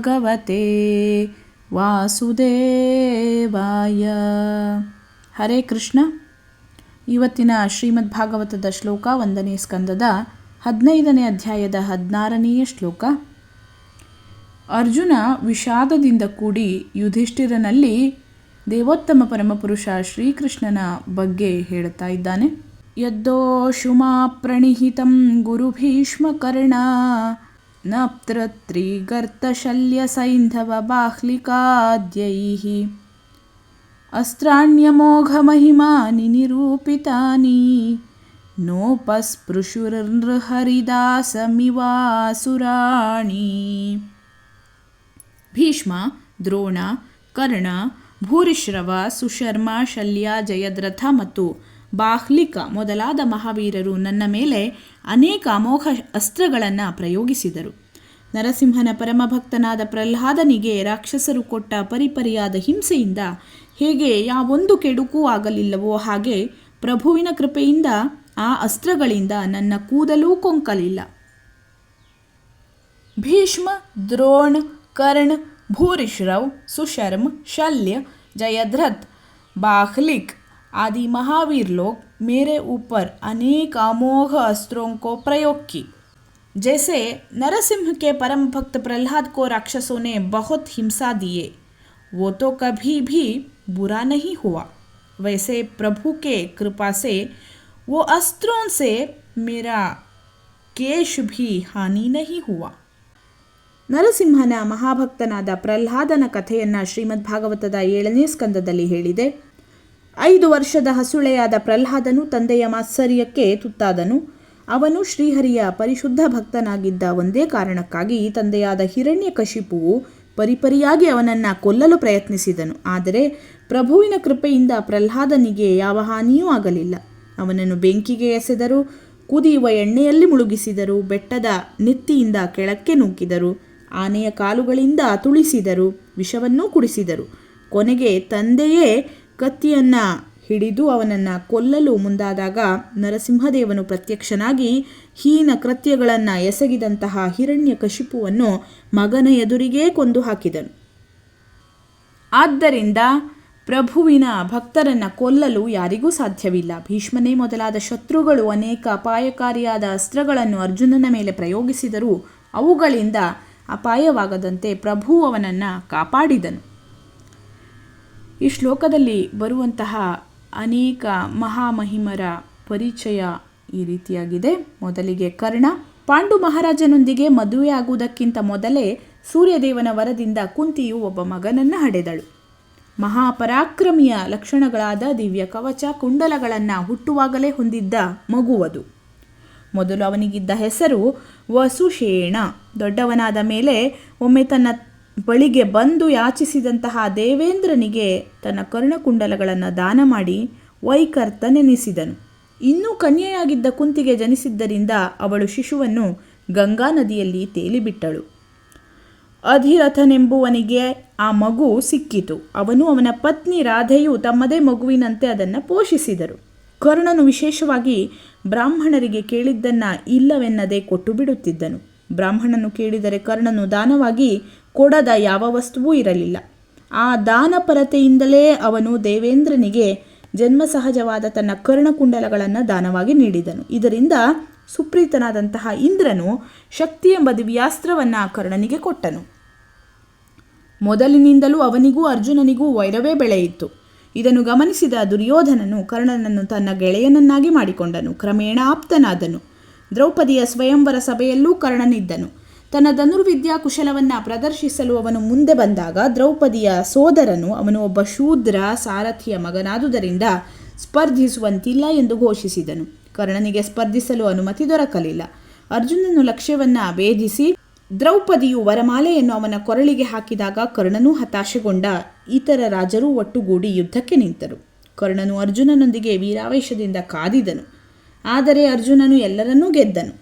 ಭಗವತೆ ವಾಸುದೇವಾಯ. ಹರೇ ಕೃಷ್ಣ. ಇವತ್ತಿನ ಶ್ರೀಮದ್ ಭಾಗವತದ ಶ್ಲೋಕ ಒಂದನೇ ಸ್ಕಂದದ ಹದಿನೈದನೇ ಅಧ್ಯಾಯದ ಹದಿನಾರನೆಯ ಶ್ಲೋಕ. ಅರ್ಜುನ ವಿಷಾದದಿಂದ ಕೂಡಿ ಯುಧಿಷ್ಠಿರನಲ್ಲಿ ದೇವೋತ್ತಮ ಪರಮಪುರುಷ ಶ್ರೀಕೃಷ್ಣನ ಬಗ್ಗೆ ಹೇಳುತ್ತಾ ಇದ್ದಾನೆ. ಯದ್ದೋ ಶುಮಾ ಪ್ರಣಿಹಿತಂ ಗುರುಭೀಷ್ಮಕರ್ಣ नप्तृत्रिगर्तशल्यसैन्धवबाह्लिकाद्यैः अस्त्राण्यमोघमहिमानि निरूपितानि ನೋಪಸ್ಪೃಶುರ್ಹರಿದಾಸಮಿವಾಸುರಾಣಿ ಭೀಷ್ಮ ದ್ರೋಣ ಕರ್ಣ ಭೂರಿಶ್ರವ ಸುಶರ್ಮ ಶಲ್ಯ ಜಯದ್ರಥ ಮತ್ತು ಬಾಹ್ಲಿಕ ಮೊದಲಾದ ಮಹಾವೀರರು ನನ್ನ ಮೇಲೆ ಅನೇಕ ಅಮೋಘ ಅಸ್ತ್ರಗಳನ್ನು ಪ್ರಯೋಗಿಸಿದರು. ನರಸಿಂಹನ ಪರಮಭಕ್ತನಾದ ಪ್ರಹ್ಲಾದನಿಗೆ ರಾಕ್ಷಸರು ಕೊಟ್ಟ ಪರಿಪರಿಯಾದ ಹಿಂಸೆಯಿಂದ ಹೇಗೆ ಯಾವೊಂದು ಕೆಡುಕೂ ಆಗಲಿಲ್ಲವೋ ಹಾಗೆ ಪ್ರಭುವಿನ ಕೃಪೆಯಿಂದ ಆ ಅಸ್ತ್ರಗಳಿಂದ ನನ್ನ ಕೂದಲೂ ಕೊಂಕಲಿಲ್ಲ. ಭೀಷ್ಮ, ದ್ರೋಣ್, ಕರ್ಣ್ ಭೂರಿಶ್ರವ್ ಸುಶರ್ಮ್ ಶಲ್ಯ ಜಯಧ್ರತ್ ಬಾಹ್ಲಿಕ್ आदि महावीर लोग मेरे ऊपर अनेक अमोघ अस्त्रों को प्रयोग की जैसे नरसिंह के परम भक्त प्रहलाद को राक्षसों ने बहुत हिंसा दिए वो तो कभी भी बुरा नहीं हुआ वैसे प्रभु के कृपा से वो अस्त्रों से मेरा केश भी हानि नहीं हुआ ನರಸಿಂಹನ ಮಹಾಭಕ್ತನಾದ ಪ್ರಹ್ಲಾದನ ಕಥೆಯನ್ನು ಶ್ರೀಮದ್ ಭಾಗವತದ ಏಳನೇ ಸ್ಕಂದದಲ್ಲಿ ಹೇಳಿದೆ ಐದು ವರ್ಷದ ಹಸುಳೆಯಾದ ಪ್ರಹ್ಲಾದನು ತಂದೆಯ ಮಾತ್ಸರ್ಯಕ್ಕೆ ತುತ್ತಾದನು. ಅವನು ಶ್ರೀಹರಿಯ ಪರಿಶುದ್ಧ ಭಕ್ತನಾಗಿದ್ದ ಒಂದೇ ಕಾರಣಕ್ಕಾಗಿ ತಂದೆಯಾದ ಹಿರಣ್ಯಕಶಿಪುವು ಪರಿಪರಿಯಾಗಿ ಅವನನ್ನು ಕೊಲ್ಲಲು ಪ್ರಯತ್ನಿಸಿದನು. ಆದರೆ ಪ್ರಭುವಿನ ಕೃಪೆಯಿಂದ ಪ್ರಹ್ಲಾದನಿಗೆ ಯಾವ ಹಾನಿಯೂ ಆಗಲಿಲ್ಲ. ಅವನನ್ನು ಬೆಂಕಿಗೆ ಎಸೆದರು, ಕುದಿಯುವ ಎಣ್ಣೆಯಲ್ಲಿ ಮುಳುಗಿಸಿದರು, ಬೆಟ್ಟದ ನೆತ್ತಿಯಿಂದ ಕೆಳಕ್ಕೆ ನೂಕಿದರು ಆನೆಯ ಕಾಲುಗಳಿಂದ ತುಳಿಸಿದರು, ವಿಷವನ್ನೂ ಕುಡಿಸಿದರು. ಕೊನೆಗೆ ತಂದೆಯೇ ಕತ್ತಿಯನ್ನು ಹಿಡಿದು ಅವನನ್ನು ಕೊಲ್ಲಲು ಮುಂದಾದಾಗ ನರಸಿಂಹದೇವನು ಪ್ರತ್ಯಕ್ಷನಾಗಿ ಹೀನ ಕೃತ್ಯಗಳನ್ನು ಎಸಗಿದಂತಹ ಹಿರಣ್ಯ ಕಶಿಪುವನ್ನು ಮಗನ ಎದುರಿಗೇ ಕೊಂದು ಹಾಕಿದನು. ಆದ್ದರಿಂದ ಪ್ರಭುವಿನ ಭಕ್ತರನ್ನು ಕೊಲ್ಲಲು ಯಾರಿಗೂ ಸಾಧ್ಯವಿಲ್ಲ. ಭೀಷ್ಮನೇ ಮೊದಲಾದ ಶತ್ರುಗಳು ಅನೇಕ ಅಪಾಯಕಾರಿಯಾದ ಅಸ್ತ್ರಗಳನ್ನು ಅರ್ಜುನನ ಮೇಲೆ ಪ್ರಯೋಗಿಸಿದರೂ ಅವುಗಳಿಂದ ಅಪಾಯವಾಗದಂತೆ ಪ್ರಭು ಅವನನ್ನು ಕಾಪಾಡಿದನು. ಈ ಶ್ಲೋಕದಲ್ಲಿ ಬರುವಂತಹ ಅನೇಕ ಮಹಾಮಹಿಮರ ಪರಿಚಯ ಈ ರೀತಿಯಾಗಿದೆ. ಮೊದಲಿಗೆ ಕರ್ಣ. ಪಾಂಡು ಮಹಾರಾಜನೊಂದಿಗೆ ಮದುವೆಯಾಗುವುದಕ್ಕಿಂತ ಮೊದಲೇ ಸೂರ್ಯದೇವನ ವರದಿಂದ ಕುಂತಿಯು ಒಬ್ಬ ಮಗನನ್ನು ಹಡೆದಳು. ಮಹಾಪರಾಕ್ರಮಿಯ ಲಕ್ಷಣಗಳಾದ ದಿವ್ಯ ಕವಚ, ಕುಂಡಲಗಳನ್ನು ಹುಟ್ಟುವಾಗಲೇ ಹೊಂದಿದ್ದ ಮಗುವದು ಮೊದಲು ಅವನಿಗಿದ್ದ ಹೆಸರು ವಸುಶೇಣ ದೊಡ್ಡವನಾದ ಮೇಲೆ ಒಮ್ಮೆ ತನ್ನ ಬಳಿಗೆ ಬಂದು ಯಾಚಿಸಿದಂತಹ ದೇವೇಂದ್ರನಿಗೆ ತನ್ನ ಕರ್ಣಕುಂಡಲಗಳನ್ನು ದಾನ ಮಾಡಿ ವೈಕರ್ತನೆನಿಸಿದನು. ಇನ್ನೂ ಕನ್ಯೆಯಾಗಿದ್ದ ಕುಂತಿಗೆ ಜನಿಸಿದ್ದರಿಂದ ಅವಳು ಶಿಶುವನ್ನು ಗಂಗಾ ನದಿಯಲ್ಲಿ ತೇಲಿಬಿಟ್ಟಳು. ಅಧಿರಥನೆಂಬುವನಿಗೆ ಆ ಮಗು ಸಿಕ್ಕಿತು. ಅವನು ಅವನ ಪತ್ನಿ ರಾಧೆಯು ತಮ್ಮದೇ ಮಗುವಿನಂತೆ ಅದನ್ನು ಪೋಷಿಸಿದರು. ಕರ್ಣನು ವಿಶೇಷವಾಗಿ ಬ್ರಾಹ್ಮಣರಿಗೆ ಕೇಳಿದ್ದನ್ನು ಇಲ್ಲವೆನ್ನದೆ ಕೊಟ್ಟು ಬಿಡುತ್ತಿದ್ದನು. ಬ್ರಾಹ್ಮಣನು ಕೇಳಿದರೆ ಕರ್ಣನು ದಾನವಾಗಿ ಕೊಡದ ಯಾವ ವಸ್ತುವೂ ಇರಲಿಲ್ಲ. ಆ ದಾನಪರತೆಯಿಂದಲೇ ಅವನು ದೇವೇಂದ್ರನಿಗೆ ಜನ್ಮ ಸಹಜವಾದ ತನ್ನ ಕರ್ಣಕುಂಡಲಗಳನ್ನು ದಾನವಾಗಿ ನೀಡಿದನು. ಇದರಿಂದ ಸುಪ್ರೀತನಾದಂತಹ ಇಂದ್ರನು ಶಕ್ತಿ ಎಂಬ ದಿವ್ಯಾಸ್ತ್ರವನ್ನು ಕರ್ಣನಿಗೆ ಕೊಟ್ಟನು. ಮೊದಲಿನಿಂದಲೂ ಅವನಿಗೂ ಅರ್ಜುನನಿಗೂ ವೈರವೇ ಬೆಳೆಯಿತ್ತು ಇದನ್ನು ಗಮನಿಸಿದ ದುರ್ಯೋಧನನು ಕರ್ಣನನ್ನು ತನ್ನ ಗೆಳೆಯನನ್ನಾಗಿ ಮಾಡಿಕೊಂಡನು. ಕ್ರಮೇಣ ಆಪ್ತನಾದನು. ದ್ರೌಪದಿಯ ಸ್ವಯಂವರ ಸಭೆಯಲ್ಲೂ ಕರ್ಣನಿದ್ದನು. ತನ್ನ ಧನುರ್ವಿದ್ಯಾ ಕುಶಲವನ್ನು ಪ್ರದರ್ಶಿಸಲು ಅವನು ಮುಂದೆ ಬಂದಾಗ ದ್ರೌಪದಿಯ ಸೋದರನು ಅವನು ಒಬ್ಬ ಶೂದ್ರ ಸಾರಥಿಯ ಮಗನಾದುದರಿಂದ ಸ್ಪರ್ಧಿಸುವಂತಿಲ್ಲ ಎಂದು ಘೋಷಿಸಿದನು. ಕರ್ಣನಿಗೆ ಸ್ಪರ್ಧಿಸಲು ಅನುಮತಿ ದೊರಕಲಿಲ್ಲ. ಅರ್ಜುನನು ಲಕ್ಷ್ಯವನ್ನು ಭೇದಿಸಿ ದ್ರೌಪದಿಯು ವರಮಾಲೆಯನ್ನು ಅವನ ಕೊರಳಿಗೆ ಹಾಕಿದಾಗ ಕರ್ಣನೂ ಹತಾಶೆಗೊಂಡ ಇತರ ರಾಜರೂ ಒಟ್ಟುಗೂಡಿ ಯುದ್ಧಕ್ಕೆ ನಿಂತರು. ಕರ್ಣನು ಅರ್ಜುನನೊಂದಿಗೆ ವೀರಾವೇಶದಿಂದ ಕಾದಿದನು. ಆದರೆ ಅರ್ಜುನನು ಎಲ್ಲರನ್ನೂ ಗೆದ್ದನು.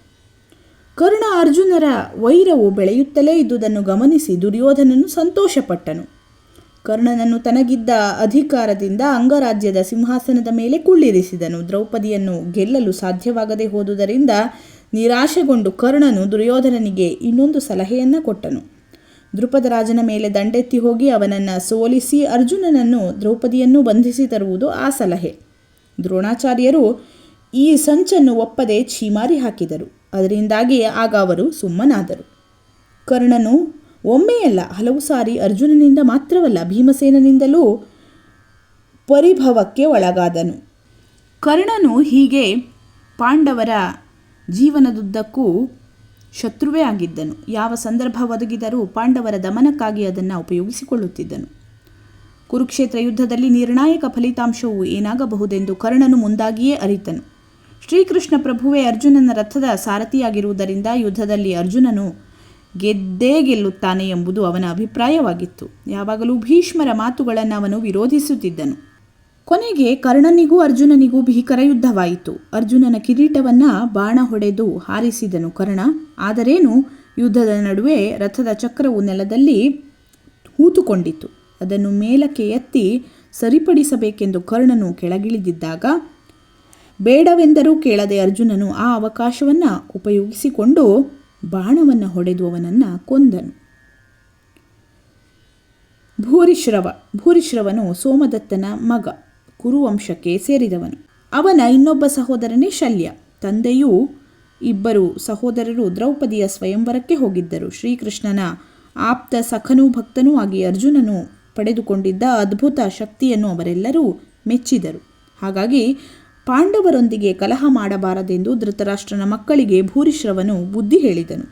ಕರ್ಣ ಅರ್ಜುನರ ವೈರವು ಬೆಳೆಯುತ್ತಲೇ ಇದ್ದುದನ್ನು ಗಮನಿಸಿ ದುರ್ಯೋಧನನು ಸಂತೋಷಪಟ್ಟನು. ಕರ್ಣನನ್ನು ತನಗಿದ್ದ ಅಧಿಕಾರದಿಂದ ಅಂಗರಾಜ್ಯದ ಸಿಂಹಾಸನದ ಮೇಲೆ ಕುಳ್ಳಿರಿಸಿದನು. ದ್ರೌಪದಿಯನ್ನು ಗೆಲ್ಲಲು ಸಾಧ್ಯವಾಗದೆ ಹೋದುದರಿಂದ ನಿರಾಶೆಗೊಂಡು ಕರ್ಣನು ದುರ್ಯೋಧನನಿಗೆ ಇನ್ನೊಂದು ಸಲಹೆಯನ್ನು ಕೊಟ್ಟನು. ದೃಪದ ರಾಜನ ಮೇಲೆ ದಂಡೆತ್ತಿ ಹೋಗಿ ಅವನನ್ನು ಸೋಲಿಸಿ ಅರ್ಜುನನನ್ನು ದ್ರೌಪದಿಯನ್ನು ಬಂಧಿಸಿ ತರುವುದು ಆ ಸಲಹೆ. ದ್ರೋಣಾಚಾರ್ಯರು ಈ ಸಂಚನ್ನು ಒಪ್ಪದೆ ಛೀಮಾರಿ ಹಾಕಿದರು. ಅದರಿಂದಾಗಿ ಆಗ ಅವರು ಸುಮ್ಮನಾದರು. ಕರ್ಣನು, ಒಮ್ಮೆಯಲ್ಲ ಹಲವು ಸಾರಿ ಅರ್ಜುನನಿಂದ ಮಾತ್ರವಲ್ಲ ಭೀಮಸೇನನಿಂದಲೂ ಪರಿಭವಕ್ಕೆ ಒಳಗಾದನು. ಕರ್ಣನು ಹೀಗೆ ಪಾಂಡವರ ಜೀವನದುದ್ದಕ್ಕೂ ಶತ್ರುವೇ ಆಗಿದ್ದನು. ಯಾವ ಸಂದರ್ಭ ಒದಗಿದರೂ ಪಾಂಡವರ ದಮನಕ್ಕಾಗಿ ಅದನ್ನು ಉಪಯೋಗಿಸಿಕೊಳ್ಳುತ್ತಿದ್ದನು. ಕುರುಕ್ಷೇತ್ರ ಯುದ್ಧದಲ್ಲಿ ನಿರ್ಣಾಯಕ ಫಲಿತಾಂಶವು ಏನಾಗಬಹುದೆಂದು ಕರ್ಣನು ಮುಂದಾಗಿಯೇ ಅರಿತನು. ಶ್ರೀಕೃಷ್ಣ ಪ್ರಭುವೇ ಅರ್ಜುನನ ರಥದ ಸಾರಥಿಯಾಗಿರುವುದರಿಂದ ಯುದ್ಧದಲ್ಲಿ ಅರ್ಜುನನು ಗೆದ್ದೇ ಗೆಲ್ಲುತ್ತಾನೆ ಎಂಬುದು ಅವನ ಅಭಿಪ್ರಾಯವಾಗಿತ್ತು. ಯಾವಾಗಲೂ ಭೀಷ್ಮರ ಮಾತುಗಳನ್ನು ಅವನು ವಿರೋಧಿಸುತ್ತಿದ್ದನು. ಕೊನೆಗೆ ಕರ್ಣನಿಗೂ ಅರ್ಜುನನಿಗೂ ಭೀಕರ ಯುದ್ಧವಾಯಿತು. ಅರ್ಜುನನ ಕಿರೀಟವನ್ನು ಬಾಣ ಹೊಡೆದು ಹಾರಿಸಿದನು ಕರ್ಣ. ಆದರೇನು? ಯುದ್ಧದ ನಡುವೆ ರಥದ ಚಕ್ರವು ನೆಲದಲ್ಲಿ ಹೂತುಕೊಂಡಿತು. ಅದನ್ನು ಮೇಲಕ್ಕೆ ಎತ್ತಿ ಸರಿಪಡಿಸಬೇಕೆಂದು ಕರ್ಣನು ಕೆಳಗಿಳಿದಿದ್ದಾಗ ಬೇಡವೆಂದರೂ ಕೇಳದೆ ಅರ್ಜುನನು ಆ ಅವಕಾಶವನ್ನು ಉಪಯೋಗಿಸಿಕೊಂಡು ಬಾಣವನ್ನು ಹೊಡೆದು ಅವನನ್ನು ಕೊಂದನು. ಭೂರಿಶ್ರವ, ಭೂರಿಶ್ರವನು ಸೋಮದತ್ತನ ಮಗ, ಕುರುವಂಶಕ್ಕೆ ಸೇರಿದವನು. ಅವನ ಇನ್ನೊಬ್ಬ ಸಹೋದರನೇ ಶಲ್ಯ. ತಂದೆಯೂ ಇಬ್ಬರು ಸಹೋದರರು ದ್ರೌಪದಿಯ ಸ್ವಯಂವರಕ್ಕೆ ಹೋಗಿದ್ದರು. ಶ್ರೀಕೃಷ್ಣನ ಆಪ್ತ ಸಖನೂ ಭಕ್ತನೂ ಆಗಿ ಅರ್ಜುನನು ಪಡೆದುಕೊಂಡಿದ್ದ ಅದ್ಭುತ ಶಕ್ತಿಯನ್ನು ಅವರೆಲ್ಲರೂ ಮೆಚ್ಚಿದರು. ಹಾಗಾಗಿ ಪಾಂಡವರೊಂದಿಗೆ ಕಲಹ ಮಾಡಬಾರದೆಂದು ಧೃತರಾಷ್ಟ್ರನ ಮಕ್ಕಳಿಗೆ ಭೂರಿಶ್ರವನು ಬುದ್ಧಿ ಹೇಳಿದನು.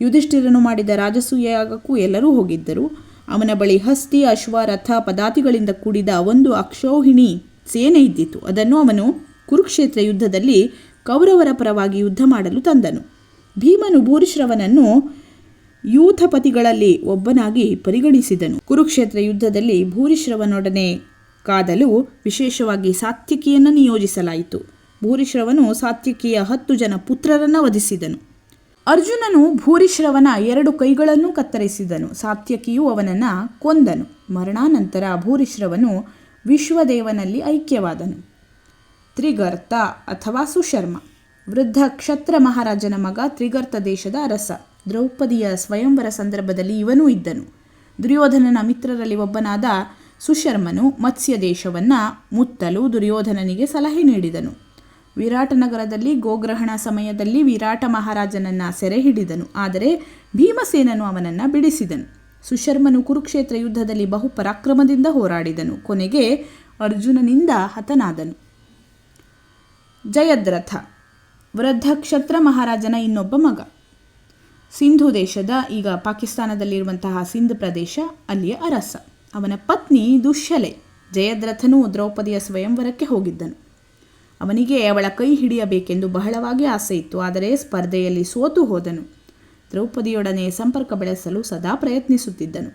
ಯುಧಿಷ್ಠಿರನು ಮಾಡಿದ ರಾಜಸೂಯಾಗಕ್ಕೂ ಎಲ್ಲರೂ ಹೋಗಿದ್ದರು. ಅವನ ಬಳಿ ಹಸ್ತಿ, ಅಶ್ವ, ರಥ ಪದಾತಿಗಳಿಂದ ಕೂಡಿದ ಒಂದು ಅಕ್ಷೋಹಿಣಿ ಸೇನೆ ಇದ್ದಿತು. ಅದನ್ನು ಅವನು ಕುರುಕ್ಷೇತ್ರ ಯುದ್ಧದಲ್ಲಿ ಕೌರವರ ಪರವಾಗಿ ಯುದ್ಧ ಮಾಡಲು ತಂದನು. ಭೀಮನು ಭೂರಿಶ್ರವನನ್ನು ಯೂಥಪತಿಗಳಲ್ಲಿ ಒಬ್ಬನಾಗಿ ಪರಿಗಣಿಸಿದನು. ಕುರುಕ್ಷೇತ್ರ ಯುದ್ಧದಲ್ಲಿ ಭೂರಿಶ್ರವನೊಡನೆ ಕಾದಲು ವಿಶೇಷವಾಗಿ ಸಾತ್ಯಕಿಯನ್ನು ನಿಯೋಜಿಸಲಾಯಿತು. ಭೂರಿಶ್ರವನು ಸಾತ್ಯಕಿಯ ಹತ್ತು ಜನ ಪುತ್ರರನ್ನು ವಧಿಸಿದನು. ಅರ್ಜುನನು ಭೂರಿಶ್ರವನ ಎರಡು ಕೈಗಳನ್ನು ಕತ್ತರಿಸಿದನು. ಸಾತ್ಯಕಿಯು ಅವನನ್ನು ಕೊಂದನು. ಮರಣಾನಂತರ ಭೂರಿಶ್ರವನು ವಿಶ್ವದೇವನಲ್ಲಿ ಐಕ್ಯವಾದನು. ತ್ರಿಗರ್ತ ಅಥವಾ ಸುಶರ್ಮ. ವೃದ್ಧ ಕ್ಷತ್ರ ಮಹಾರಾಜನ ಮಗ ತ್ರಿಗರ್ತ ದೇಶದ ಅರಸ. ದ್ರೌಪದಿಯ ಸ್ವಯಂವರ ಸಂದರ್ಭದಲ್ಲಿ ಇವನೂ ಇದ್ದನು. ದುರ್ಯೋಧನನ ಮಿತ್ರರಲ್ಲಿ ಒಬ್ಬನಾದ ಸುಶರ್ಮನು ಮತ್ಸ್ಯ ದೇಶವನ್ನು ಮುತ್ತಲು ದುರ್ಯೋಧನನಿಗೆ ಸಲಹೆ ನೀಡಿದನು. ವಿರಾಟನಗರದಲ್ಲಿ ಗೋಗ್ರಹಣ ಸಮಯದಲ್ಲಿ ವಿರಾಟ ಮಹಾರಾಜನನ್ನು ಸೆರೆ ಹಿಡಿದನು. ಆದರೆ ಭೀಮಸೇನನು ಅವನನ್ನು ಬಿಡಿಸಿದನು. ಸುಶರ್ಮನು ಕುರುಕ್ಷೇತ್ರ ಯುದ್ಧದಲ್ಲಿ ಬಹು ಪರಾಕ್ರಮದಿಂದ ಹೋರಾಡಿದನು. ಕೊನೆಗೆ ಅರ್ಜುನನಿಂದ ಹತನಾದನು. ಜಯದ್ರಥ ವೃದ್ಧಕ್ಷತ್ರ ಮಹಾರಾಜನ ಇನ್ನೊಬ್ಬ ಮಗ. ಸಿಂಧು ದೇಶದ ಈಗ ಪಾಕಿಸ್ತಾನದಲ್ಲಿರುವಂತಹ ಸಿಂಧ್ ಪ್ರದೇಶ, ಅಲ್ಲಿಯ ಅರಸ. ಅವನ ಪತ್ನಿ ದುಶ್ಯಲೆ ಜಯದ್ರಥನು ದ್ರೌಪದಿಯ ಸ್ವಯಂವರಕ್ಕೆ ಹೋಗಿದ್ದನು. ಅವನಿಗೆ ಅವಳ ಕೈ ಹಿಡಿಯಬೇಕೆಂದು ಬಹಳವಾಗಿ ಆಸೆ ಇತ್ತು ಆದರೆ ಸ್ಪರ್ಧೆಯಲ್ಲಿ ಸೋತು ಹೋದನು. ದ್ರೌಪದಿಯೊಡನೆ ಸಂಪರ್ಕ ಬೆಳೆಸಲು ಸದಾ ಪ್ರಯತ್ನಿಸುತ್ತಿದ್ದನು.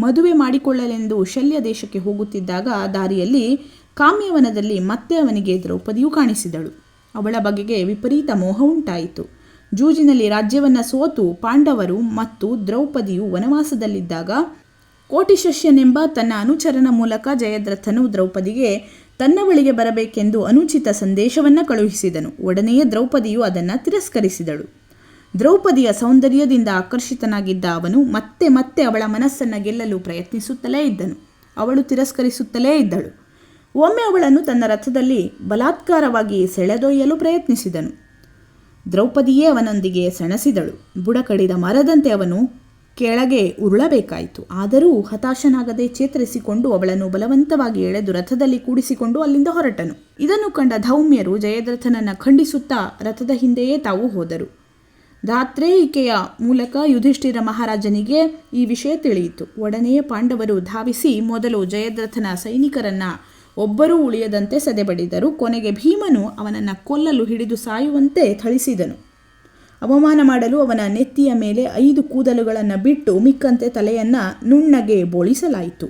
ಮದುವೆ ಮಾಡಿಕೊಳ್ಳಲೆಂದು ಶಲ್ಯ ದೇಶಕ್ಕೆ ಹೋಗುತ್ತಿದ್ದಾಗ ದಾರಿಯಲ್ಲಿ ಕಾಮ್ಯವನದಲ್ಲಿ ಮತ್ತೆ ಅವನಿಗೆ ದ್ರೌಪದಿಯು ಕಾಣಿಸಿದಳು. ಅವಳ ಬಗೆಗೆ ವಿಪರೀತ ಮೋಹ ಉಂಟಾಯಿತು ಜೂಜಿನಲ್ಲಿ ರಾಜ್ಯವನ್ನು ಸೋತು ಪಾಂಡವರು ಮತ್ತು ದ್ರೌಪದಿಯು ವನವಾಸದಲ್ಲಿದ್ದಾಗ ಕೋಟಿಶಸ್ಯನೆಂಬ ತನ್ನ ಅನುಚರನ ಮೂಲಕ ಜಯದ್ರಥನು ದ್ರೌಪದಿಗೆ ತನ್ನ ಬಳಿಗೆ ಬರಬೇಕೆಂದು ಅನುಚಿತ ಸಂದೇಶವನ್ನು ಕಳುಹಿಸಿದನು. ಒಡನೆಯೇ ದ್ರೌಪದಿಯು ಅದನ್ನು ತಿರಸ್ಕರಿಸಿದಳು. ದ್ರೌಪದಿಯ ಸೌಂದರ್ಯದಿಂದ ಆಕರ್ಷಿತನಾಗಿದ್ದ ಅವನು ಮತ್ತೆ ಮತ್ತೆ ಅವಳ ಮನಸ್ಸನ್ನು ಗೆಲ್ಲಲು ಪ್ರಯತ್ನಿಸುತ್ತಲೇ ಇದ್ದನು. ಅವಳು ತಿರಸ್ಕರಿಸುತ್ತಲೇ ಇದ್ದಳು. ಒಮ್ಮೆ ಅವಳನ್ನು ತನ್ನ ರಥದಲ್ಲಿ ಬಲಾತ್ಕಾರವಾಗಿ ಸೆಳೆದೊಯ್ಯಲು ಪ್ರಯತ್ನಿಸಿದನು. ದ್ರೌಪದಿಯೇ ಅವನೊಂದಿಗೆ ಸೆಣಸಿದಳು. ಬುಡಕಡಿದ ಮರದಂತೆ ಅವನು ಕೆಳಗೆ ಉರುಳಬೇಕಾಯಿತು. ಆದರೂ ಹತಾಶನಾಗದೆ ಚೇತರಿಸಿಕೊಂಡು ಅವಳನ್ನು ಬಲವಂತವಾಗಿ ಎಳೆದು ರಥದಲ್ಲಿ ಕೂಡಿಸಿಕೊಂಡು ಅಲ್ಲಿಂದ ಹೊರಟನು. ಇದನ್ನು ಕಂಡ ಧೌಮ್ಯರು ಜಯದ್ರಥನನ್ನು ಖಂಡಿಸುತ್ತಾ ರಥದ ಹಿಂದೆಯೇ ತಾವು ಹೋದರು. ಧಾತ್ರೇಯಿಕೆಯ ಮೂಲಕ ಯುಧಿಷ್ಠಿರ ಮಹಾರಾಜನಿಗೆ ಈ ವಿಷಯ ತಿಳಿಯಿತು. ಒಡನೆಯೇ ಪಾಂಡವರು ಧಾವಿಸಿ ಮೊದಲು ಜಯದ್ರಥನ ಸೈನಿಕರನ್ನ ಒಬ್ಬರೂ ಉಳಿಯದಂತೆ ಸದೆಬಡಿದರು. ಕೊನೆಗೆ ಭೀಮನು ಅವನನ್ನು ಕೊಲ್ಲಲು ಹಿಡಿದು ಸಾಯುವಂತೆ ಥಳಿಸಿದನು. ಅವಮಾನ ಮಾಡಲು ಅವನ ನೆತ್ತಿಯ ಮೇಲೆ ಐದು ಕೂದಲುಗಳನ್ನು ಬಿಟ್ಟು ಮಿಕ್ಕಂತೆ ತಲೆಯನ್ನು ನುಣ್ಣಗೆ ಬೋಳಿಸಲಾಯಿತು.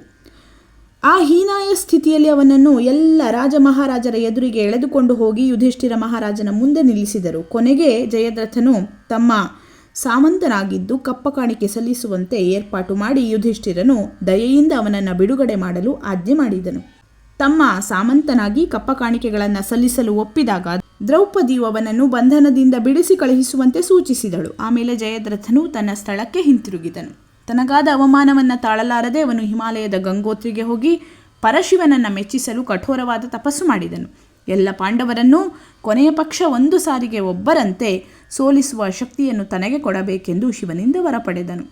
ಆ ಹೀನಾಯ ಸ್ಥಿತಿಯಲ್ಲಿ ಅವನನ್ನು ಎಲ್ಲ ರಾಜ ಮಹಾರಾಜರ ಎದುರಿಗೆ ಎಳೆದುಕೊಂಡು ಹೋಗಿ ಯುಧಿಷ್ಠಿರ ಮಹಾರಾಜನ ಮುಂದೆ ನಿಲ್ಲಿಸಿದರು. ಕೊನೆಗೆ ಜಯದ್ರಥನು ತಮ್ಮ ಸಾಮಂತನಾಗಿದ್ದು ಕಪ್ಪ ಕಾಣಿಕೆ ಸಲ್ಲಿಸುವಂತೆ ಏರ್ಪಾಟು ಮಾಡಿ ಯುಧಿಷ್ಠಿರನು ದಯೆಯಿಂದ ಅವನನ್ನು ಬಿಡುಗಡೆ ಮಾಡಲು ಆಜ್ಞೆ ಮಾಡಿದನು. ತಮ್ಮ ಸಾಮಂತನಾಗಿ ಕಪ್ಪ ಕಾಣಿಕೆಗಳನ್ನು ಸಲ್ಲಿಸಲು ಒಪ್ಪಿದಾಗ ದ್ರೌಪದಿಯು ಅವನನ್ನು ಬಂಧನದಿಂದ ಬಿಡಿಸಿ ಕಳುಹಿಸುವಂತೆ ಸೂಚಿಸಿದಳು. ಆಮೇಲೆ ಜಯದ್ರಥನು ತನ್ನ ಸ್ಥಳಕ್ಕೆ ಹಿಂತಿರುಗಿದನು. ತನಗಾದ ಅವಮಾನವನ್ನು ತಾಳಲಾರದೆ ಅವನು ಹಿಮಾಲಯದ ಗಂಗೋತ್ರಿಗೆ ಹೋಗಿ ಪರಶಿವನನ್ನು ಮೆಚ್ಚಿಸಲು ಕಠೋರವಾದ ತಪಸ್ಸು ಮಾಡಿದನು. ಎಲ್ಲ ಪಾಂಡವರನ್ನು ಕೊನೆಯ ಪಕ್ಷ ಒಂದು ಸಾರಿಗೆ ಒಬ್ಬರಂತೆ ಸೋಲಿಸುವ ಶಕ್ತಿಯನ್ನು ತನಗೆ ಕೊಡಬೇಕೆಂದು ಶಿವನಿಂದ ವರ ಪಡೆದನು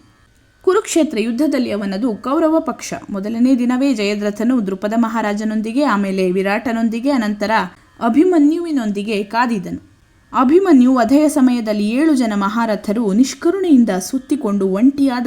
ಕುರುಕ್ಷೇತ್ರ ಯುದ್ಧದಲ್ಲಿ ಅವನದು ಕೌರವ ಪಕ್ಷ. ಮೊದಲನೇ ದಿನವೇ ಜಯದ್ರಥನು ದೃಪದ ಮಹಾರಾಜನೊಂದಿಗೆ, ಆಮೇಲೆ ವಿರಾಟನೊಂದಿಗೆ, ಅನಂತರ ಅಭಿಮನ್ಯುವಿನೊಂದಿಗೆ ಕಾದಿದನು. ಅಭಿಮನ್ಯು ವಧೆಯ ಸಮಯದಲ್ಲಿ ಏಳು ಜನ ಮಹಾರಥರು ನಿಷ್ಕರುಣೆಯಿಂದ ಸುತ್ತಿಕೊಂಡು ಒಂಟಿಯಾದ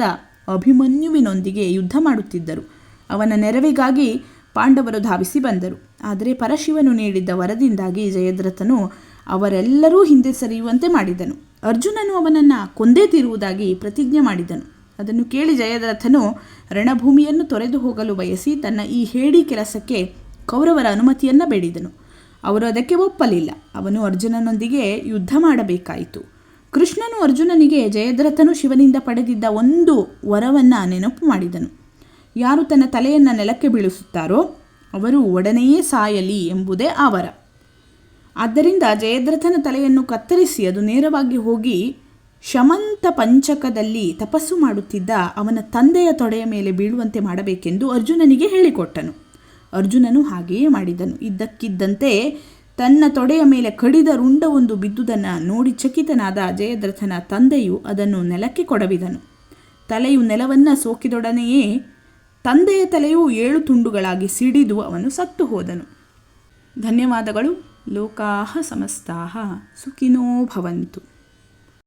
ಅಭಿಮನ್ಯುವಿನೊಂದಿಗೆ ಯುದ್ಧ ಮಾಡುತ್ತಿದ್ದರು. ಅವನ ನೆರವಿಗಾಗಿ ಪಾಂಡವರು ಧಾವಿಸಿ ಬಂದರು. ಆದರೆ ಪರಶಿವನು ನೀಡಿದ್ದ ವರದಿಂದಾಗಿ ಜಯದ್ರಥನು ಅವರೆಲ್ಲರೂ ಹಿಂದೆ ಸರಿಯುವಂತೆ ಮಾಡಿದನು. ಅರ್ಜುನನು ಅವನನ್ನು ಕೊಂದೇ ತೀರುವುದಾಗಿ ಪ್ರತಿಜ್ಞೆ ಮಾಡಿದನು. ಅದನ್ನು ಕೇಳಿ ಜಯದ್ರಥನು ರಣಭೂಮಿಯನ್ನು ತೊರೆದು ಹೋಗಲು ಬಯಸಿ ತನ್ನ ಈ ಹೇಡಿ ಕೆಲಸಕ್ಕೆ ಕೌರವರ ಅನುಮತಿಯನ್ನು ಬೇಡಿದನು. ಅವರು ಅದಕ್ಕೆ ಒಪ್ಪಲಿಲ್ಲ. ಅವನು ಅರ್ಜುನನೊಂದಿಗೆ ಯುದ್ಧ ಮಾಡಬೇಕಾಯಿತು. ಕೃಷ್ಣನು ಅರ್ಜುನನಿಗೆ ಜಯದ್ರಥನು ಶಿವನಿಂದ ಪಡೆದಿದ್ದ ಒಂದು ವರವನ್ನು ನೆನಪು ಮಾಡಿದನು. ಯಾರು ತನ್ನ ತಲೆಯನ್ನು ನೆಲಕ್ಕೆ ಬೀಳಿಸುತ್ತಾರೋ ಅವರು ಒಡನೆಯೇ ಸಾಯಲಿ ಎಂಬುದೇ ಆ ವರ. ಆದ್ದರಿಂದ ಜಯದ್ರಥನ ತಲೆಯನ್ನು ಕತ್ತರಿಸಿ ಅದು ನೇರವಾಗಿ ಹೋಗಿ ಶಮಂತ ಪಂಚಕದಲ್ಲಿ ತಪಸ್ಸು ಮಾಡುತ್ತಿದ್ದ ಅವನ ತಂದೆಯ ತೊಡೆಯ ಮೇಲೆ ಬೀಳುವಂತೆ ಮಾಡಬೇಕೆಂದು ಅರ್ಜುನನಿಗೆ ಹೇಳಿಕೊಟ್ಟನು. ಅರ್ಜುನನು ಹಾಗೆಯೇ ಮಾಡಿದನು. ಇದ್ದಕ್ಕಿದ್ದಂತೆ ತನ್ನ ತೊಡೆಯ ಮೇಲೆ ಕಡಿದ ರುಂಡವೊಂದು ಬಿದ್ದುದನ್ನು ನೋಡಿ ಚಕಿತನಾದ ಜಯದ್ರಥನ ತಂದೆಯು ಅದನ್ನು ನೆಲಕ್ಕೆ ಕೊಡವಿದನು. ತಲೆಯು ನೆಲವನ್ನು ಸೋಕಿದೊಡನೆಯೇ ತಂದೆಯ ತಲೆಯು ಏಳು ತುಂಡುಗಳಾಗಿ ಸಿಡಿದು ಅವನು ಸತ್ತು ಹೋದನು. ಧನ್ಯವಾದಗಳು. ಲೋಕಾಹ ಸಮಸ್ತಾಹ. ಸುಖಿನೋ ಭವಂತು.